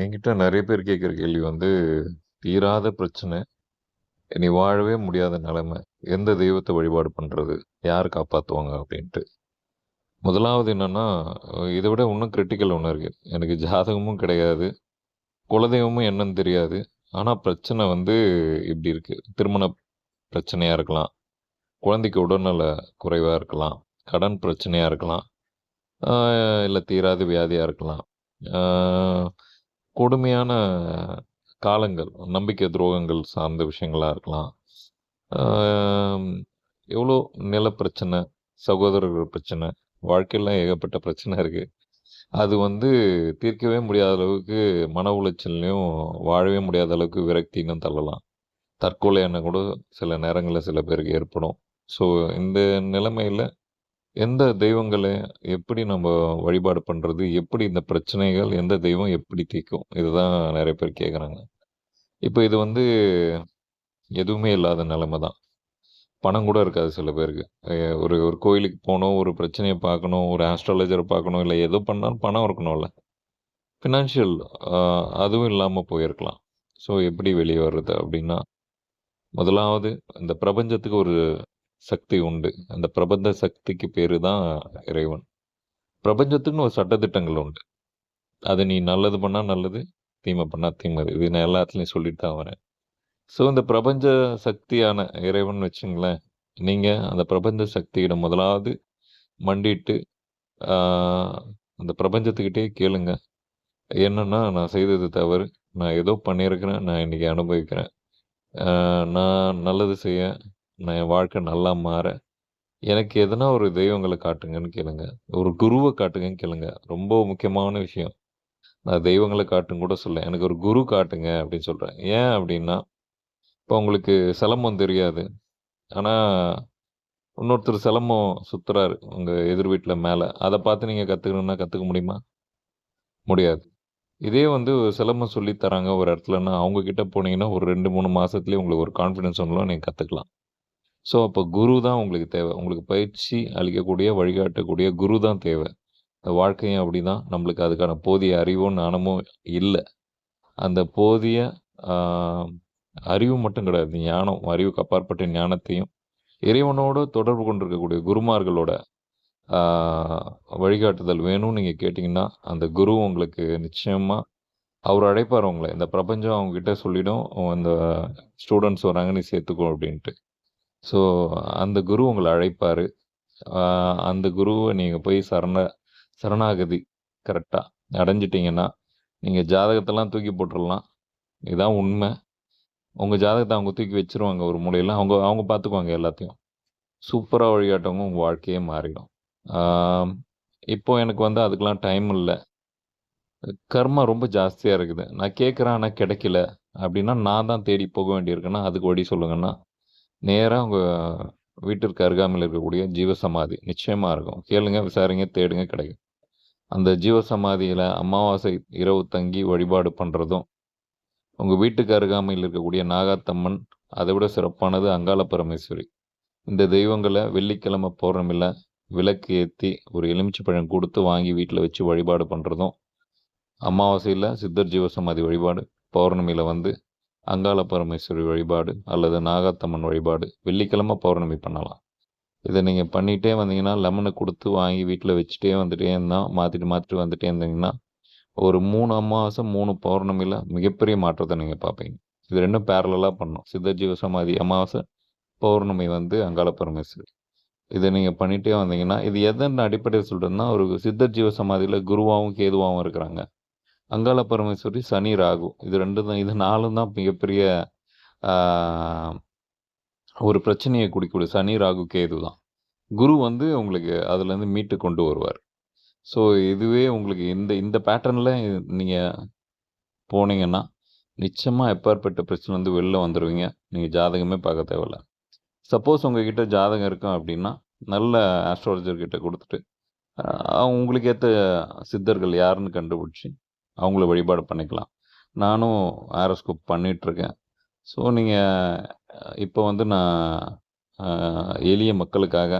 என்கிட்ட நிறைய பேர் கேட்குற கேள்வி வந்து, தீராத பிரச்சனை. இனி வாழவே முடியாத நிலைமை. எந்த தெய்வத்தை வழிபாடு பண்ணுறது யார் காப்பாற்றுவாங்க அப்படின்ட்டு. முதலாவது என்னென்னா இதை விட இன்னும் கிரிட்டிக்கல் ஒன்று இருக்குது எனக்கு ஜாதகமும் கிடையாது. குலதெய்வமும் என்னன்னு தெரியாது. ஆனால் பிரச்சனை வந்து இப்படி இருக்குது திருமண பிரச்சனையாக இருக்கலாம். குழந்தைக்கு உடல்நல குறைவாக இருக்கலாம். கடன் பிரச்சனையாக இருக்கலாம். இல்லை தீராத வியாதியாக இருக்கலாம். கொடுமையான காலங்கள், நம்பிக்கை துரோகங்கள் சார்ந்த விஷயங்களாக இருக்கலாம். எவ்வளோ நில பிரச்சனை, சகோதரர்கள் பிரச்சனை, வாழ்க்கையில ஏகப்பட்ட பிரச்சனை இருக்குது அது வந்து தீர்க்கவே முடியாத அளவுக்கு மன உளைச்சல்லையும், வாழவே முடியாத அளவுக்கு விரக்தியும் தள்ளலாம். தற்கொலை எண்ணம் கூட சில நேரங்களில் சில பேருக்கு ஏற்படும். ஸோ இந்த நிலைமையில் எந்த தெய்வங்களை எப்படி நம்ம வழிபாடு பண்ணுறது எப்படி இந்த பிரச்சனைகள் எந்த தெய்வம் எப்படி தீக்கும் இதுதான் நிறைய பேர் கேட்குறாங்க. இப்போ இது வந்து எதுவுமே இல்லாத நிலைமை தான். பணம் கூட இருக்காது சில பேருக்கு. ஒரு ஒரு கோயிலுக்கு போகணும் ஒரு பிரச்சனையை பார்க்கணும், ஒரு ஆஸ்ட்ராலஜரை பார்க்கணும், இல்லை எது பண்ணாலும் பணம் இருக்கணும்ல. ஃபினான்ஷியல் அதுவும் இல்லாமல் போயிருக்கலாம். ஸோ எப்படி வெளியே வர்றது? அப்படின்னா, முதலாவது இந்த பிரபஞ்சத்துக்கு ஒரு சக்தி உண்டு. அந்த பிரபஞ்ச சக்திக்கு பேரு தான் இறைவன். பிரபஞ்சத்துக்குன்னு ஒரு சட்டத்திட்டங்கள் உண்டு. அது நீ நல்லது பண்ணால் நல்லது, தீமை பண்ணால் தீமது. இது நான் எல்லாத்துலேயும் சொல்லிட்டு தான் வரேன். ஸோ இந்த பிரபஞ்ச சக்தியான இறைவன் வச்சுங்களேன், நீங்கள் அந்த பிரபஞ்ச சக்தியிடம் முதலாவது மண்டிட்டு அந்த பிரபஞ்சத்துக்கிட்டே கேளுங்க. என்னென்னா நான் செய்தது தவறு. நான் ஏதோ பண்ணியிருக்கிறேன். நான் இன்றைக்கி அனுபவிக்கிறேன். நான் நல்லது செய்ய, நான் என் வாழ்க்கை நல்லா மாற, எனக்கு எதனா ஒரு தெய்வங்களை காட்டுங்கன்னு கேளுங்க. ஒரு குருவை காட்டுங்கன்னு கேளுங்க. ரொம்ப முக்கியமான விஷயம். நான் தெய்வங்களை காட்டுன்னு கூட சொல்லல. எனக்கு ஒரு குரு காட்டுங்க அப்படின்னு சொல்கிறேன் ஏன் அப்படின்னா, இப்போ உங்களுக்கு சிலம்பம் தெரியாது. ஆனால் இன்னொருத்தர் சிலம்பம் சுற்றுறாரு உங்கள் எதிர் வீட்டில் மேலே அதை பார்த்து நீங்கள் கற்றுக்கணுன்னா கற்றுக்க முடியுமா? முடியாது. இதே வந்து சிலம்பம் சொல்லித்தராங்க ஒரு இடத்துலன்னா, அவங்கக்கிட்ட போனீங்கன்னா, ஒரு ரெண்டு மூணு மாதத்துலேயே உங்களுக்கு ஒரு கான்ஃபிடென்ஸ் ஒன்றும் நீங்கள் கற்றுக்கலாம் ஸோ அப்போ குரு தான் உங்களுக்கு தேவை. உங்களுக்கு பயிற்சி அளிக்கக்கூடிய, வழிகாட்டக்கூடிய குரு தான் தேவை. இந்த வாழ்க்கையும் அப்படிதான். நம்மளுக்கு அதுக்கான போதிய அறிவும், ஞானமும் இல்லை அந்த போதிய அறிவு மட்டும் கிடையாது. ஞானம், அறிவுக்கு அப்பாற்பட்ட ஞானத்தையும், இறைவனோட தொடர்பு கொண்டிருக்கக்கூடிய குருமார்களோட வழிகாட்டுதல் வேணும்னு நீங்கள் கேட்டிங்கன்னா அந்த குரு உங்களுக்கு நிச்சயமாக அவர் அழைப்பார் உங்களை இந்த பிரபஞ்சம் அவங்கக்கிட்ட சொல்லிடும், இந்த ஸ்டூடெண்ட்ஸ் வராங்க, நீ சேர்த்துக்கோ அப்படின்ட்டு. ஸோ அந்த குரு உங்களை அழைப்பார் அந்த குருவை நீங்கள் போய் சரண சரணாகதி கரெக்டாக அடைஞ்சிட்டீங்கன்னா, நீங்கள் ஜாதகத்தெல்லாம் தூக்கி போட்டுடலாம் இதுதான் உண்மை உங்கள் ஜாதகத்தை அவங்க தூக்கி வச்சுருவாங்க ஒரு மூலையில் அவங்க அவங்க பார்த்துக்குவாங்க எல்லாத்தையும். சூப்பராக வழிகாட்டவங்க உங்கள் வாழ்க்கையே மாறிடும். இப்போ எனக்கு வந்து அதுக்கெலாம் டைம் இல்லை கர்மா ரொம்ப ஜாஸ்தியாக இருக்குது. நான் கேட்குறேன் ஆனால் கிடைக்கல. அப்படின்னா, நான் தான் தேடி போக வேண்டியிருக்கேன்னா அதுக்கு வழி சொல்லுங்கன்னா, நேராக உங்கள் வீட்டிற்கு அருகாமையில் இருக்கக்கூடிய ஜீவசமாதி நிச்சயமாக இருக்கும். கேளுங்க, விசாரிங்க, தேடுங்க கிடைக்கும். அந்த ஜீவசமாதியில் அமாவாசை இரவு தங்கி வழிபாடு பண்ணுறதும் உங்கள் வீட்டுக்கு அருகாமையில் இருக்கக்கூடிய நாகாத்தம்மன், அதை விட சிறப்பானது அங்காள பரமேஸ்வரி. இந்த தெய்வங்களை வெள்ளிக்கிழமை பௌர்ணமியில் விளக்கு ஏற்றி ஒரு எலுமிச்சை பழம் கொடுத்து வாங்கி வீட்டில் வச்சு வழிபாடு பண்ணுறதும் அமாவாசையில் சித்தர் ஜீவசமாதி வழிபாடு, பௌர்ணமியில் வந்து அங்காள பரமேஸ்வரி வழிபாடு அல்லது நாகாத்தம்மன் வழிபாடு வெள்ளிக்கிழமை பௌர்ணமி பண்ணலாம். இதை நீங்கள் பண்ணிகிட்டே வந்தீங்கன்னா, லெமனை கொடுத்து வாங்கி வீட்டில் வச்சுட்டே வந்துட்டே இருந்தால் மாற்றிட்டு மாற்றிட்டு வந்துட்டே இருந்தீங்கன்னா, ஒரு மூணு அமாவாசை, மூணு பௌர்ணமியில் மிகப்பெரிய மாற்றத்தை நீங்கள் பார்ப்பீங்க. இது ரெண்டும் பேரலாக பண்ணணும். சித்தர் ஜீவசமாதி அமாவாசை, பௌர்ணமி வந்து அங்காள பரமேஸ்வரி. இதை நீங்கள் பண்ணிகிட்டே வந்தீங்கன்னா, இது எதன் அடிப்படையில் சொல்கிறதுனா ஒரு சித்தர்ஜீவ ஜீவசமாதியில குருவாகவும் கேதுவாகவும் இருக்கிறாங்க. அங்காள பரமேஸ்வரி, சனி, ராகு. இது ரெண்டு தான் இது நாலும் தான் மிகப்பெரிய ஒரு பிரச்சனையை குடிக்கூடிய சனி, ராகு, கேது தான். குரு வந்து உங்களுக்கு அதுலேருந்து மீட்டு கொண்டு வருவார். ஸோ இதுவே உங்களுக்கு இந்த இந்த பேட்டர்னில் நீங்கள் போனீங்கன்னா, நிச்சயமாக எப்பேர்ப்பட்ட பிரச்சனைலேருந்து வெளில வந்துருவீங்க. நீங்கள் ஜாதகமே பார்க்க தேவையில்ல. சப்போஸ் உங்ககிட்ட ஜாதகம் இருக்கும் அப்படின்னா, நல்ல ஆஸ்ட்ராலஜர்கிட்ட கொடுத்துட்டு குடுத்துட்டு, உங்களுக்கு சித்தர்கள் யாருன்னு கண்டுபிடிச்சி அவங்கள வழிபாடு பண்ணிக்கலாம். நானும் ஆர்எஸ் ஆரோஸ்கோப் பண்ணிகிட்ருக்கேன் ஸோ நீங்கள் இப்போ வந்து நான் எளிய மக்களுக்காக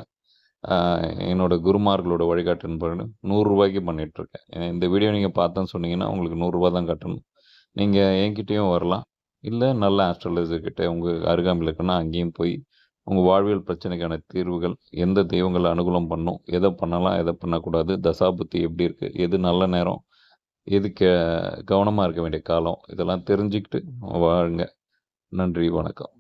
என்னோடய குருமார்களோட வழிகாட்டின் பிறகு நூறுரூவாய்க்கு பண்ணிகிட்ருக்கேன் இந்த வீடியோ நீங்கள் பார்த்தேன்னு சொன்னீங்கன்னா உங்களுக்கு நூறுரூவா தான் கட்டணும். நீங்கள் என்கிட்டேயும் வரலாம். இல்லை நல்ல ஆஸ்ட்ராலஜர்கிட்ட உங்கள் அருகாமையில் இருக்குன்னா அங்கேயும் போய் உங்கள் வாழ்வியல் பிரச்சனைக்கான தீர்வுகள் எந்த தெய்வங்களை அனுகூலம் பண்ணும் எதை பண்ணலாம் எதை பண்ணக்கூடாது தசாபுத்தி எப்படி இருக்குது எது நல்ல நேரம் இதுக்கு கவனமாக இருக்க வேண்டிய காலம்? இதெல்லாம் தெரிஞ்சுக்கிட்டு வாழுங்க. நன்றி வணக்கம்.